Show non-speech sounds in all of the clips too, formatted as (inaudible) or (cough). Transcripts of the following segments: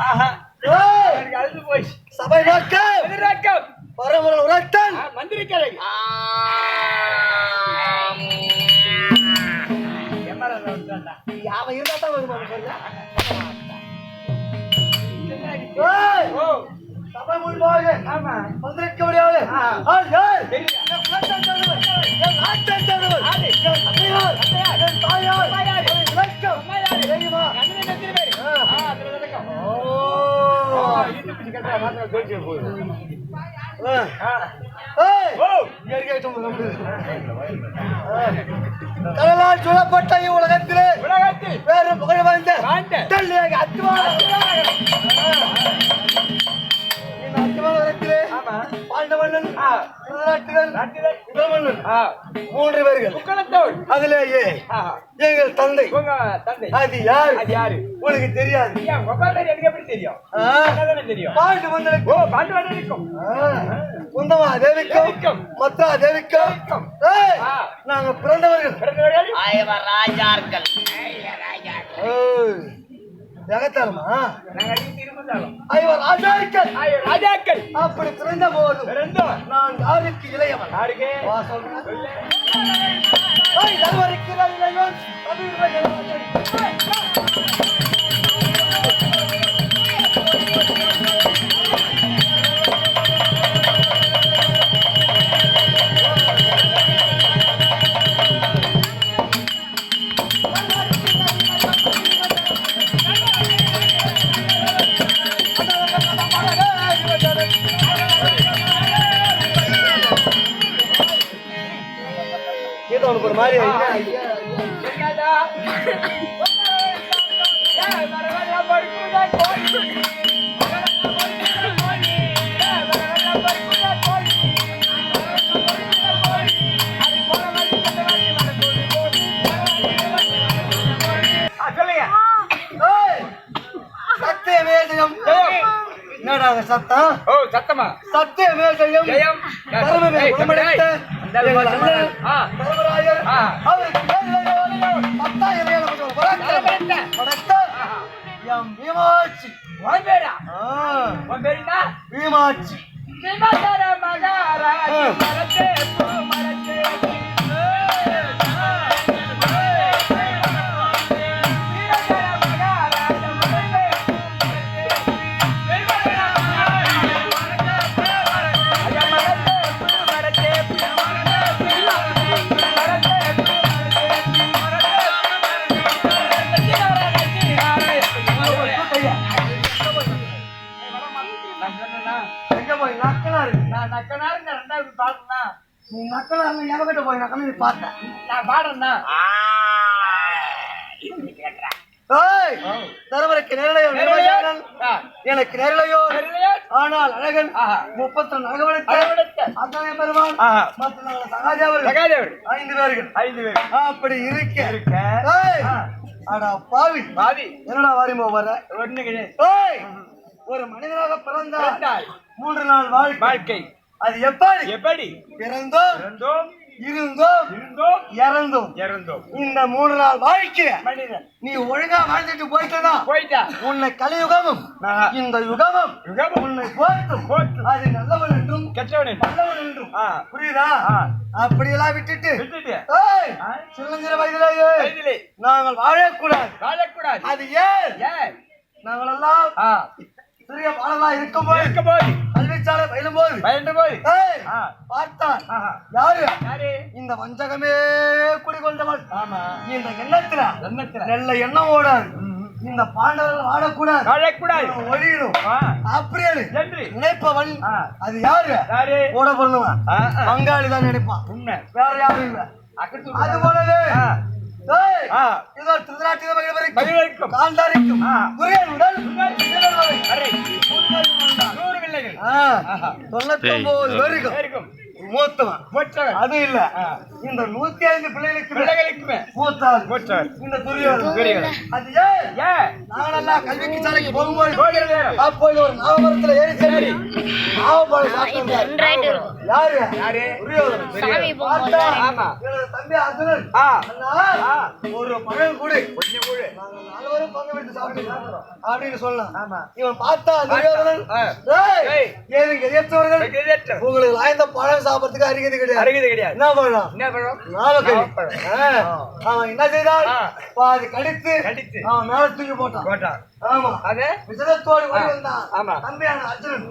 ஆஹா. ஏய், எனக்கு அழுது போச்சு சபை நோக்கம் எதிர்நோக்கம் பரமர உரைத்தல்! ஆ, மந்திரி கலை எம்மரல் வந்துட்டான்டா. அவன் இருந்தா தான் வருமா சபை முன்பாக ஆமா. வந்திருக்க முடியாது. என் தந்தையார். தந்தையார். என் தாயார். தாயார். கடலால் சூழப்பட்ட இவ்வுலகத்திலே உலகத்தில் வேறு புகழ் வாய்ந்த வாழ்ந்த தெள்ளியாக மூன்று பேர்கள். அதிலேயே எங்கள் தந்தை. உங்க தந்தை. அது யார்? அது யாரு? உனக்கு தெரியாது. எனக்கு எப்படி தெரியும்? தெரியும்? பாண்டு மன்னனுக்கு ஓ பாண்டு வாண்டி இருக்கும் குந்தமா தேவிக்கும். மத்ரா தேவிக்கும். நாங்க பிறந்தவர்கள். பிறந்தவர்கள்? ஏய், எகத்தாலுமா இருந்தாலும் ஐவர் ராஜாக்கள் ராஜாக்கள் அப்படி பிறந்த போது நான் யாருக்கு இளையவன்? யாருக்கு? சொல்றேன் ஏய், சத்திய வேதயம். ஜெயம். என்னடா சத்தம்? ஓ சத்தமா? சத்திய வேதயம். ஜெயம். என்ன பீமாட்சி சிவதர மகாராஜ் நீ நக்கனாரு எவகிட்ட போய் நக்கனு நீ பார்த்த. நான் பாடுறேன்னா ஏய் தருமருக்கு நேரலையோ எனக்கு நேரலையோ ஆனால் அழகன் ஆஹா. முப்பத்தி அழகவனுக்கு. அத்தனை பெருமான் சகாதேவர்கள். சகாதேவர் ஐந்து பேர்கள். ஐந்து பேர் அப்படி இருக்க. இருக்க. ஏய், ஆ. அடா பாவி. பாதி என்னடா வாரிமோ வர ஒண்ணு கிடையாது ஒரு மனிதனாக பிறந்தால் மூன்று நாள் வாழ்க்கை. வாழ்க்கை. அது எப்படி? எப்படி? பிறந்தோம் பிறந்தோம் இருந்தோம் இருந்தோம் இறந்தோம். இறந்தோம். இந்த மூணு நாள் வாழ்க்கைய மனிதன். நீ ஒழுங்கா வாழ்ந்துட்டு போயிட்டனா? போயிட்டா. உன்னை கலியுகமும். இந்த யுகமும் யுகமும். உன்னை போற்றும். போற்றும். அது நல்லவன் என்றும் கெட்டவனே நல்லவன் என்றும். புரியுதா. அப்படியெல்லாம் விட்டுட்டு விட்டுட்டு. சின்னஞ்சிற வயதிலே. நாங்கள் வாழக்கூடாது. வாழக்கூடாது. அது ஏன்? நாங்கள் எல்லாம் ஆ. சிறிய பாலலா இருக்கும்போது இருக்கும் போது கல்விச்சாலை பயிலும் போது பயந்து போய் ஆஹா. யாரு? யாரு? இந்த வஞ்சகமே குடிகொண்டவள் ஆமா. இந்த எண்ணத்துல ஜன்னத்துல நல்ல எண்ணம் ஓடாது. இந்த பாண்டவர்கள் வாழக்கூடாது வாழக்கூடாது ஒழியணும் ஆ. அப்படியே என்று. நினைப்பவன். அது யாரு? யாரு? ஆ, ஆ. பங்காளி தான் நினைப்பான். உண்மை. வேற யாரும் இல்ல. அது போலவே. இதோ திருநாட்டிய மகிழ்வரைக்கும். அரை மூன்று வந்தான். நூறு வில்லைகள் ஆ. ஆஹா. தொண்ணூத்தொன்பது பேருக்கும் மூத்தவன் மூச்சவன் அது இல்ல. இந்த நூத்தி ஐந்து பிள்ளைகளுக்கு பிள்ளைகளுக்குமே மூத்தாள். இந்த துரியோதனன். அது ஏன்? ஏன் நாங்களெல்லாம் கல்விக்கு சாலைக்கு போகும்போது அப்போது ஒரு நாவமரத்துல ஏறி சரி. நாவப்பழம் சாப்பிட்டு யாரு? யாரு? துரியோதனன். சாமி பார்த்தா, ஆமா. தம்பி அர்ஜுனன். ஒரு பழம் கொடு. கொஞ்சம் கூட. நாங்க நால்வரும் பங்கு விட்டு அப்படின்னு சொல்லலாம். ஆமா. இவன் பார்த்தா துரியோதனன் ஆ. "டேய், ஏய். எனக்கு எதிர்த்தவர்கள். உங்களுக்கு வாய்ந்த பழம் சாப்பிடறதுக்கு அறிகிறது கிடையாது அருகது கிடையாது என்ன பண்ணலாம் என்ன. நாவப்பழம். ஆ. அவன் என்ன செய்தான். பாதி கடித்து கடித்து. அவன் மேல தூக்கி போட்டான் போட்டான் ஆமா அது விசதத்தோடு. வந்தான் ஆமா. தம்பியான அர்ஜுனன்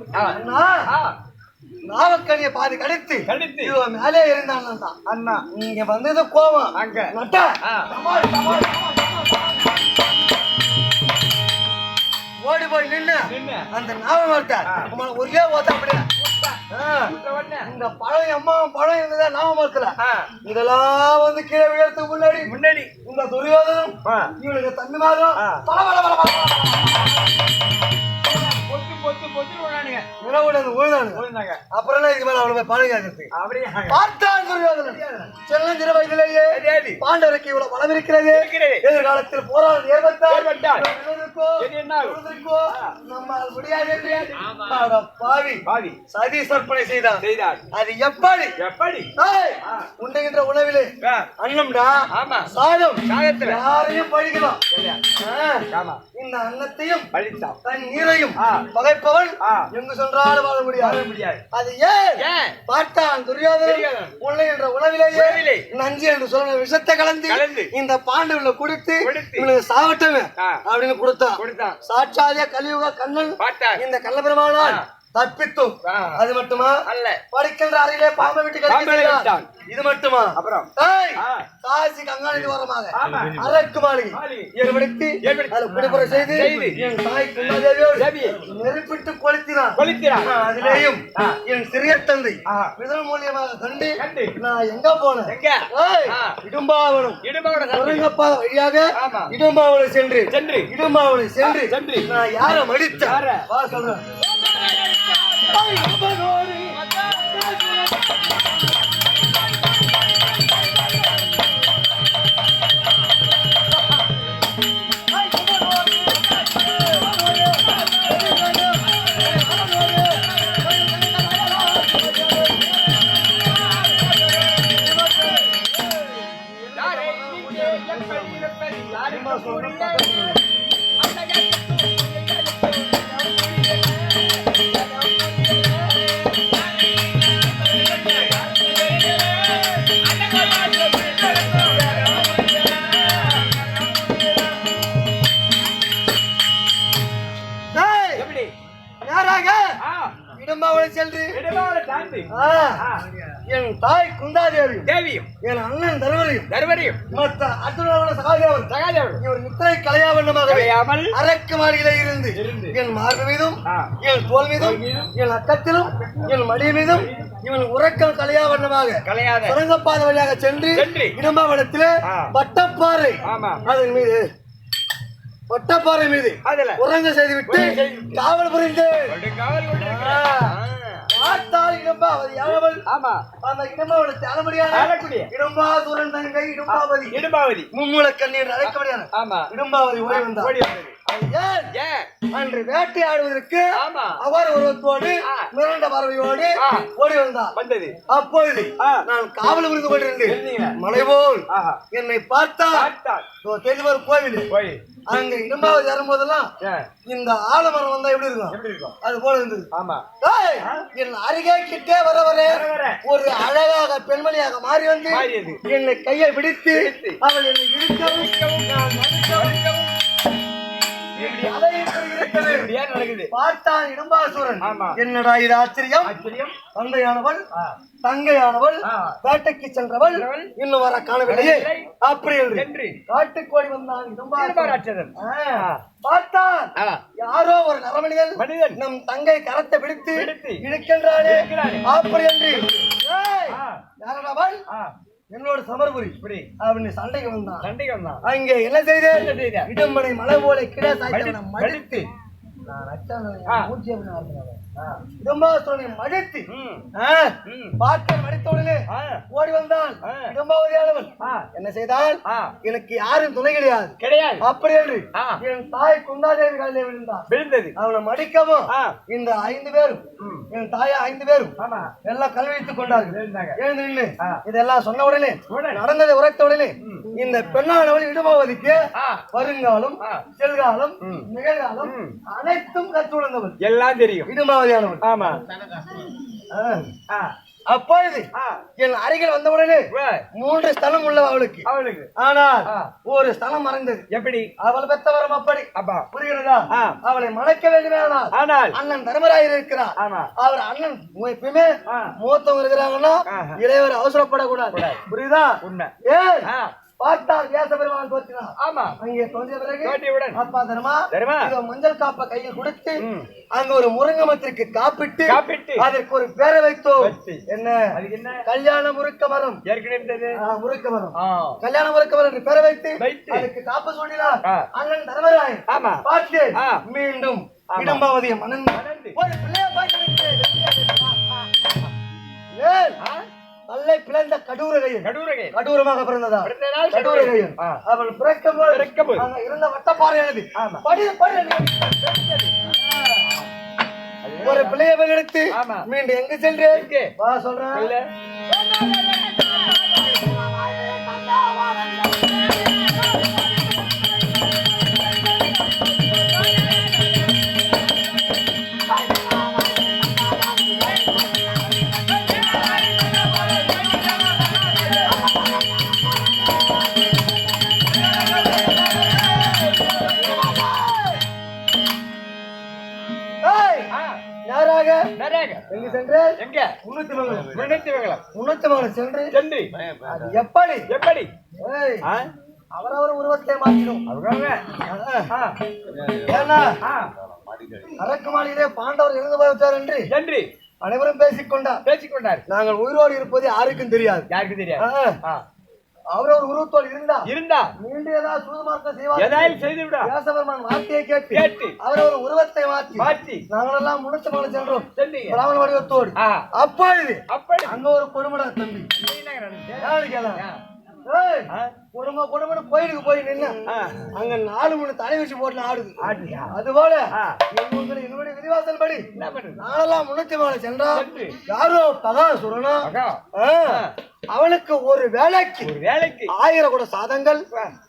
நாவக்கனியை பாதி கடித்து கடித்து. இவன் மேலே இருந்தான் தான் அண்ணா இங்க வந்தது கோவம் அங்க. நட்டா. ஓடி போய் நின்னு நின்னு. அந்த. உங்களை ஒரே ஓத்த அப்படியே. இந்த பழம் எம்மா பழம் இருந்ததா நாவமரத்துல ஆ. இதெல்லாம் வந்து கீழே விழறதுக்கு முன்னாடி. முன்னாடி. இந்த துரியோதனம் இவனுக்கு ஆ. பல பல பல பல. பொத்து விழுந்தாங்க அப்புறம் இதுக்கு மேல அப்படியே? பார்த்தான் துரியோதனன் வயதிலேயே. பாண்டவருக்கு இவ்வளவு பலம் இருக்கிறது. எதிர்காலத்தில் ஏற்பட்டால் நம்மால் முடியாது பாவி. பாவி. சதி சற்பனை செய்தான். செய்தார் அது எப்படி? எப்படி? ஏய், உண்ணுகின்ற உணவிலே. அன்னம்டா? ஆமா. சாதம். சாதத்துல. யாரையும் பழிக்கலாம். இந்த அன்னத்தையும் பழித்தான் தன் நீரையும். பகைப்பவன் ஆ. எங்கு சென்றாலும் வாழ முடியாது முடியாது அது ஏன் பார்த்தான் துரியோதனன். உன்னை என்ற உணவிலேயே உணவிலே. நஞ்சு என்று சொல்ல விஷத்தை கலந்து. இந்த பாண்டவர்களை கொடுத்து கொடுத்து. இவனுக்கு சாவட்டமே. அப்படின்னு கொடுத்தான் சாட்சாதிய கலியுக கண்ணன் இந்த கள்ளபெருமானால் ஆ. தப்பித்தும். அது மட்டுமா அல்ல படிக்கின்ற அறையிலே பாம்பை விட்டு. இது மட்டுமா அப்புறம். காசி ஓரமாக ஆமா. அரக்கு மாளிகை. ஏற்படுத்தி குடிபுற செய்து. என் தாய் குந்தாதேவியோடு தேவியை. நெருப்பிட்டு கொளுத்தினான் கொளுத்தினான். அதிலேயும். என் சிறிய தந்தை. விதல் மூலியமாக கண்டு. நான் எங்க போனேன். இடும்பாவனம். சுரங்கப்பாத வழியாக ஆமா. இடும்பாவனை சென்று சென்று. இடும்பாவனை சென்று சென்று. நான் யார? வா சொல்றேன் யாரை அரக்கு மாளிகையில இருந்து. என் மார்பு மீதும். என் தோல் மீதும் என் அக்கத்திலும் என் மடி மீதும் இவன் உறக்கம் கலையாவண்ணமாக கலையாத. சுரங்கப்பாதை வழியாக சென்று ஆ. பட்டப்பாறை அதன் மீது. பட்டப்பாறை மீது. உறங்க உறங்க செய்துவிட்டு. காவல் புரிந்து. பார்த்தால் இடம்பா அவர் யாவல் ஆமா. அந்த இடம்பாவனை தலைமுடியான ஆளக்கூடிய. இடம்பாசூரன் தங்கை இடும்பாவதி. இடும்பாவதி. கண்ணீர் அழைக்கப்படுகிறார் ஆமா. இடும்பாவதி ஓடி ஓடி வந்தது. அன்று வேட்டையாடுவதற்கு அவர் ஒருவத்தோடு ஆ. மிரண்ட பறவையோடு. ஓடி வந்தார். வந்தது. அப்பொழுது. நான் காவல் புரிந்து கொண்டிருந்தேன். இருந்தீங்க. மலை போல் ஆஹா. என்னை பார்த்தால் தெரிவர் கோவில் அங்க இடம்பாவது ஏறும்போதெல்லாம் இந்த ஆலமரம் வந்தா எப்படி இருக்கும்? அது போல இருந்தது. ஆமா. என் அருகே கிட்டே வர வர. ஒரு அழகாக பெண்மணியாக மாறி வந்து. என்னை கையை பிடித்து பிடித்து. அவள் என்னை இழுக்கவும் நான் பார்த்தான் இடம்பாசூரன். என்னடா இது ஆச்சரியம்? தந்தையானவள். தங்கையானவள். வேட்டைக்கு சென்றவள். இன்னும் வர காணவில்லையே. அப்படி என்று. காட்டுக்கோடி வந்தான் இடம்பாசூரன். பார்த்தான். யாரோ ஒரு நரமணிகள் மனிதன். நம் தங்கை கரத்தை பிடித்து இழுக்கின்றானே. அப்படி என்று ஏய், என்னோட சமர்புரி. இப்படி. அப்படின்னு சண்டைக்கு வந்தான். சண்டைக்கு வந்தான். அங்கே என்ன செய்த? இடம்பனை மலை போல கிட சாய்த்தவனை மடித்து. நான் அச்சான் ஆ. மூச்சு எப்படி இடம்பாவதி மடித்து பார்க்க மடித்த உடனே ஆ. ஓடி வந்தான். இடம்பாவதியானவன் என்ன செய்தால்? எனக்கு யாரும் துணை கிடையாது. கிடையாது. அப்படி என்று. என் தாய் குந்தாதேவி காலிலே விழுந்தான் விழுந்தது. அவனை மடிக்கவும் இந்த ஐந்து பேரும் என் தாயா ஐந்து பேரும் எல்லாம் கல்வித்துக் கொண்டார்கள். எழுந்து ஆ. இதெல்லாம் சொன்ன உடனே. நடந்ததை உரைத்த உடனே இந்த பெண்ணானவள் இடுபவதிக்கு வருங்காலம். செல்காலம். நிகழ்காலம். அனைத்தும் கற்றுணர்ந்தவள் எல்லாம் தெரியும். இடுமாவதியானவள் ஆமா. அப்பொழுது என் அருகில் வந்தவுடனே மூன்று ஸ்தலம் உள்ளவ அவளுக்கு. அவளுக்கு. ஆனால். ஒரு ஸ்தலம் மறைந்தது. எப்படி? அவள் பெத்தவரம் அப்படி. அப்பா புரிகிறதா. அவளை மணக்க வேண்டுமானால் ஆனால். அண்ணன் தர்மராயர் இருக்கிறார். அவர் அண்ணன் எப்பயுமே. மூத்தவங்க இருக்கிறாங்கன்னா. இளையவர் அவசரப்படக்கூடாது. கூடாது. புரியுதா? உண்மை. ஆ. பார்த்தால் வியாச பெருமான் தோற்றினார் ஆமா அங்கே தோன்றிய பிறகு தோற்றியவுடன் அப்பா தர்மா தர்மா. இதோ மஞ்சள் காப்ப கையில் கொடுத்து. அங்க ஒரு முருங்கமத்திற்கு காப்பிட்டு. அதற்கு ஒரு பேரை வைத்தோம். என்ன என்ன கல்யாண முருக்க மரம் ஏற்கனவே முருக்க மரம் கல்யாண முருக்க மரம் என்று பேரை வைத்து வைத்து. அதுக்கு காப்பு சொல்லினார் ஆ. அண்ணன் தர்மராயன் ஆமா பார்த்து ஆ. மீண்டும். இடம்பாவதிய மணந்து. ஒரு பிள்ளைய தல்லை பிளந்த கடூரகையன் கடூரகை கடூரமாக பிறந்ததா? ஆ. அவள் பிறக்கும் போது. இருந்த வட்டப்பாறை ஆமா. படி படி ஒரு பிள்ளைய எடுத்து. மீண்டும் எங்க எங்கே? வா சொல்றேன். முன்னூத்தி மங்கலம் முன்னூத்தி மங்கலம் சென்று சென்று எப்படி? எப்படி? அவரவர் உருவத்தை மாற்றிடும். ஏன்னா அரக்குமாளியிலே பாண்டவர் இறந்து போய்விட்டார் என்று சென்று அனைவரும் பேசிக்கொண்டார். பேசிக்கொண்டார். நாங்கள் உயிரோடு இருப்பது யாருக்கும் தெரியாது. யாருக்கு தெரியாது. அவரவர் உருவத்தோடு இருந்தா? இருந்தா. மீண்டும் ஏதாவது சூதுமார்க்கம் செய்வார். ஏதாயும் செய்து விடா வியாசபெருமான் வார்த்தையை கேட்டு கேட்டு. அவரவர் உருவத்தை மாற்றி மாற்றி. நாங்களெல்லாம் முன்னூத்தி மங்கலம் சென்றோம் பிராமண வடிவத்தோடு. ஆ. அப்பொழுது அப்படி அங்க ஒரு கொடுமடா தம்பி. கேளா. குடும்ப குடும்பம் கோயிலுக்கு போய் நின்னு ஆ. அங்க நாலு மூணு தலை வச்சு போட்டு ஆடுது? அது போல என்னுடைய விதிவாசல் படி நாளெல்லாம் முன்னூத்தி மங்கலம் சென்றா. யாரோ பகாசுரனா மகா ஆ. அவனுக்கு ஒரு வேலைக்கு ஒரு வேலைக்கு ஆயிரம் கூட சாதங்கள்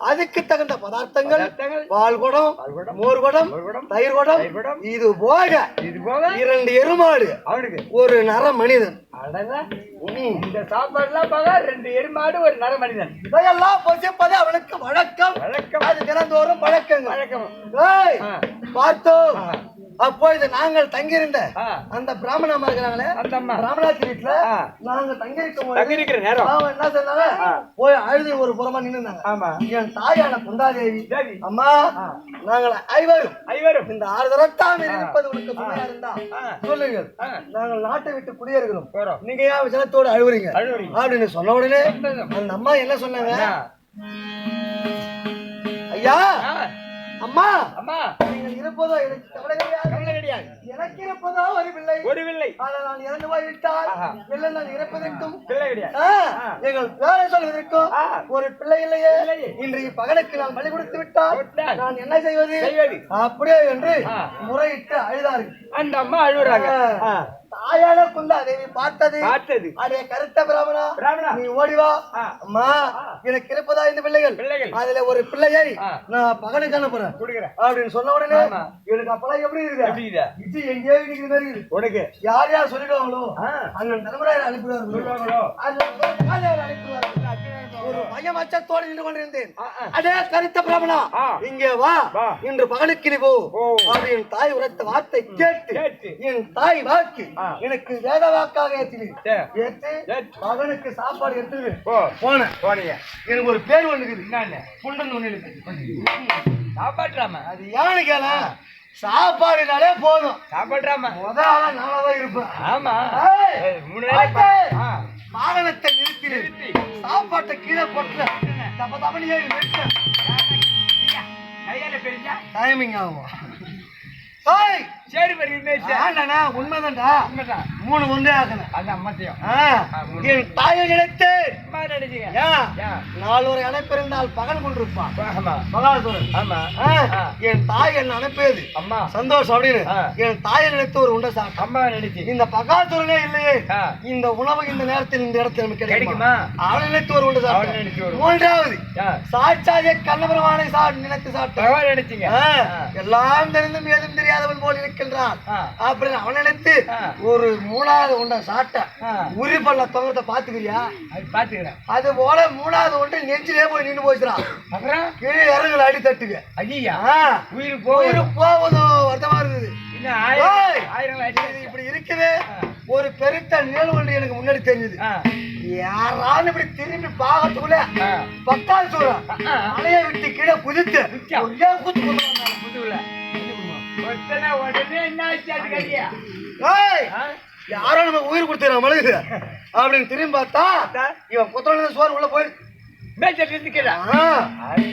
அதுக்கு தகுந்த பதார்த்தங்கள் பால் குடம் மோர் குடம் தயிர் குடம் இது போக இது போக இரண்டு எருமாடு அவனுக்கு ஒரு நர மனிதன். இந்த சாப்பாடுலாம் பாக ரெண்டு எருமாடு ஒரு நர மனிதன். இதையெல்லாம் பொசிப்பது அவனுக்கு வழக்கம். வழக்கம். அது தினந்தோறும் வழக்கம். ஆ. பார்த்தோம். அப்பொழுது நாங்கள் தங்கியிருந்த. அந்த பிராமண அம்மா இருக்கிறாங்களே அந்த அம்மா பிராமணாச்சி வீட்டுல. நாங்க தங்கியிருக்கும் தங்கி இருக்கிற நேரம் அவன் என்ன சொன்னாங்க. போய் அழுது ஒரு புறமா நின்னுந்தாங்க ஆமா என் தாயான குந்தாதேவி அம்மா. நாங்கள் ஐவரும் ஐவரும் இந்த ஆறு தரத்தாம் இருப்பது உனக்கு சுமையா இருந்தா. சொல்லுங்கள். நாங்கள் நாட்டை விட்டு குடியேறுகிறோம் நீங்க ஏன் ஜனத்தோடு அழுவுறீங்க. அப்படின்னு சொன்ன உடனே. அந்த அம்மா என்ன சொன்னாங்க. ஐயா. அம்மா! அம்மா! நீங்கள் இருப்பதோ எனக்கு கவலை கிடையாது எனக்கு இருப்பதோ ஒரு பிள்ளை ஒரு பிள்ளை ஆனால் நான் இறந்து போய்விட்டால். இல்லை நான் இறப்பதற்கும். பிள்ளை கிடையாது. எங்கள் பேரை சொல்வதற்கும். ஒரு பிள்ளை இல்லையே. இன்றைக்கு பகலுக்கு நான் பலி கொடுத்து விட்டால் நான் என்ன செய்வது. அப்படியே என்று. முறையிட்டு அழுதார்கள். அந்த அம்மா அழுகுறாங்க. தாயான குந்தாதேவி பார்த்தது. பார்த்தது. அடே கருத்த பிராமணா பிராமணா. நீ ஓடி வா. ஆ. அம்மா எனக்கு இருப்பதா இந்த பிள்ளைகள்? பிள்ளைகள். அதுல ஒரு பிள்ளையை. நான் பகலுக்கு அனுப்புறேன் கொடுக்குறேன். அப்படின்னு சொன்ன உடனே. எனக்கு அப்பெல்லாம் எப்படி எப்படி இருக்கு இது இது எங்கேயோ இருக்கிற மாதிரி இருக்கு உனக்கு. யார் யார் சொல்லிடுவாங்களோ ஆ. அண்ணன் தலைமுறையை அனுப்பிடுவார்களோ அனுப்பிடுவார்கள் ஒரு பயம் அச்சத்தோடு நின்று கொண்டிருந்தேன். அடே கருத்த ஆ. இங்கே வா. இன்று பகலுக்கு நீ போ. அப்படின்னு தாய் உரைத்த வார்த்தை கேட்டு. என் தாய் வாக்கு. எனக்கு வேத வாக்காக ஏற்றினேன். சரி. ஏற்று. மகனுக்கு சாப்பாடு எடுத்து போ. போனேன். போனீங்க எனக்கு ஒரு பேர் ஒண்ணு இருக்குது. என்னன்னு? புண்டன் ஒண்ணு இருக்குது. சாப்பாடுறாம அது ஏன்னு கேள. சாப்பாடுனாலே போதும். சாப்பாடுறாம முத ஆளா நானா தான் இருப்பேன். ஆமா. மூணு. வாகனத்தை நிறுத்தி. சாப்பாட்டை கீழே போட்டு தப்ப தப்பனே நிறுத்த. டைமிங் ஆகும். (laughs) சரி ஆண்டாண்ணா உண்மைதான்டா. உண்மைதான். மூணு ஒன்றே ஆகணும் அது அம்மாத்தையும் என் தாயை நினைத்து? நாலொரு அணைப்பிருந்தால் பகல் கொண்டிருப்பான். மகாசூரன். ஆமா. என் தாய் என்ன அனுப்பியது. அம்மா. சந்தோஷம் அப்படின்னு. என் தாயை நினைத்து ஒரு உண்டை சாப்பிட்டான் அம்மா நினைச்சு. இந்த பகாசுரனே இல்லையே. இந்த உணவு இந்த நேரத்தில் இந்த இடத்தில் நமக்கு கிடைக்குமா? அவனை நினைத்து ஒரு உண்டு சாப்பிட்டான் மூன்றாவது? சாட்சாதிய கண்ணபெருமானை சா நினைத்து சாப்பிட்டான் பகவான் நினைச்சீங்க. எல்லாம் தெரிந்தும் ஏதும் தெரியாதவன் போல் இருக்கின்றான் ஆ. அப்படின்னு அவன் நினைத்து. ஒரு மூணாவது சாப்பிட்ட ஆ. உரி பல்ல தொங்கத்தை பாத்துக்கிறியா பாத்துக்கிறேன் அது போல மூணாவது ஒன்று நெஞ்சிலே போய் நின்று போச்சுறான் அப்புறம்? கீழே இறங்குல அடி தட்டுங்க ஐயா. உயிர் போகுது. உயிர் போவதும் வருத்தமா இது இப்படி இருக்குது. ஒரு பெருத்த நிழல் ஒன்று எனக்கு முன்னாடி தெரிஞ்சது. யாராலும் இப்படி திரும்பி பார்க்கறதுக்குள்ள ஆ. பத்தாவது ஆ. அணையை விட்டு கீழே குதித்து குத்து குத்துறாங்க. முதுகுல யாரோ நம்ம உயிர் கொடுத்துறான் மழுகுது அப்படின்னு திரும்பி பார்த்தா இவன் புத்தகம் சோறு உள்ள போயிடுச்சு மேய்ச்சல் இருந்துக்கிறா ஆ.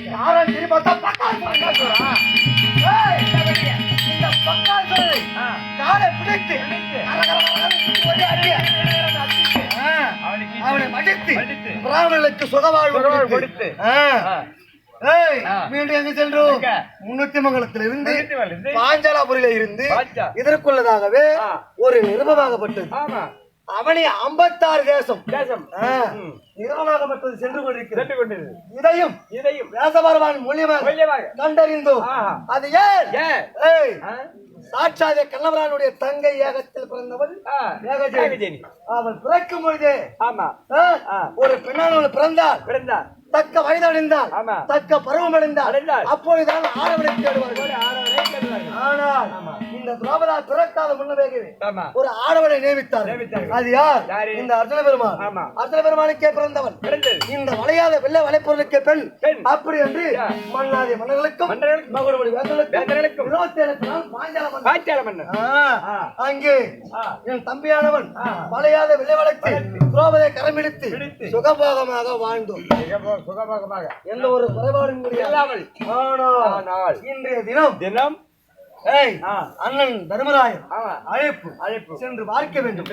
யாரோ திரும்பி பார்த்தா. ஏய்! இந்த பத்தாவது சூழல் காலை பிடித்து அவனை மடித்து. பிராமணர்களுக்கு சுகவாழ்வு கொடுத்து. மீண்டும் எங்க சென்றோம்? முன்னூத்தி மங்கலத்தில் இருந்து. பாஞ்சாலாபுரியில இருந்து. இதற்குள்ளதாகவே. ஒரு நிருபமாகப்பட்டது அவனி ஐம்பத்தாறு தேசம் தேசம் சென்று கொண்டிருக்கிறது இதையும் இதையும் வேசபரவான் மூலியமாக கண்டறிந்தோம். அது ஏன்? சாட்சாதே கண்ணவரானுடைய தங்கை ஏகத்தில் பிறந்தவள். ஏகஜேனி. அவள் பிறக்கும் பொழுதே ஆமா. ஒரு பெண்ணானவள் பிறந்தாள் பிறந்தா தக்க வயதடைந்தால். தக்க பருவம் அடைந்தால். அப்பொழுதுதான் ஆடவனை தேடுவார்கள். ஆனால். இந்த திரௌபதா பிறக்காத முன்னவே ஆமா ஒரு ஆடவனை நியமித்தார். அது யார்? இந்த அர்ஜுன பெருமான். அர்ஜுன பெருமானுக்கே பிறந்தவன் இந்த வளையாத வெள்ளை வளைப்பொருளுக்கு பெண். அப்படி என்று. மன்னாதி மன்னர்களுக்கும் மகுடமணி வேந்தர்களுக்கும் இருபத்தி ஏழு மன்னன். அங்கே. என் தம்பியானவன். வளையாத வெள்ளை வளைத்து திரௌபதியை கரமிடித்து. சுகபோகமாக வாழ்ந்தோம் மிக சுகமாக எந்த ஒரு குறைபாடும் இல்லாமல். ஆனால் இன்றைய தினம் தினம். அண்ணன் தர்மராயன் அழைப்பு. அழைப்பு. சென்று பார்க்க வேண்டும்.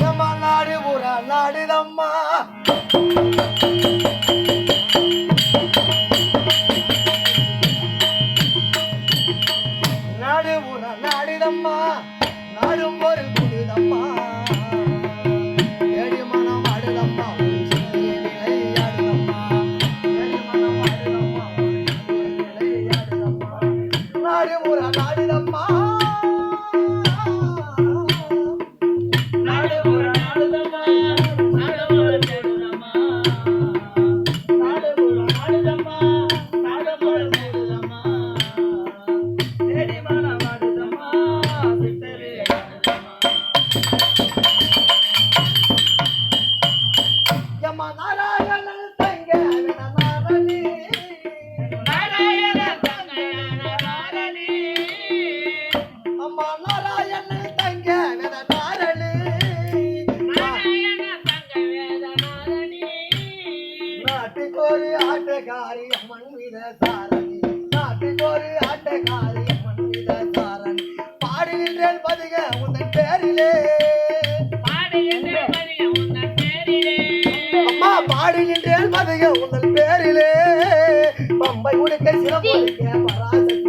நம்ம நாடு புறா நாடு நாடு கோரி ஆட்டக்காரி அம்மன் வித சாரணி. ஆட்டக்காரி அம்மன் வித சாரணி. பாடி நின்றேன் பதுக உந்தன் அம்மா பாடி நின்றேன் பதுக உந்தன் பேரிலே. பம்பை உடுக்க சிறப்பு பராசக்தி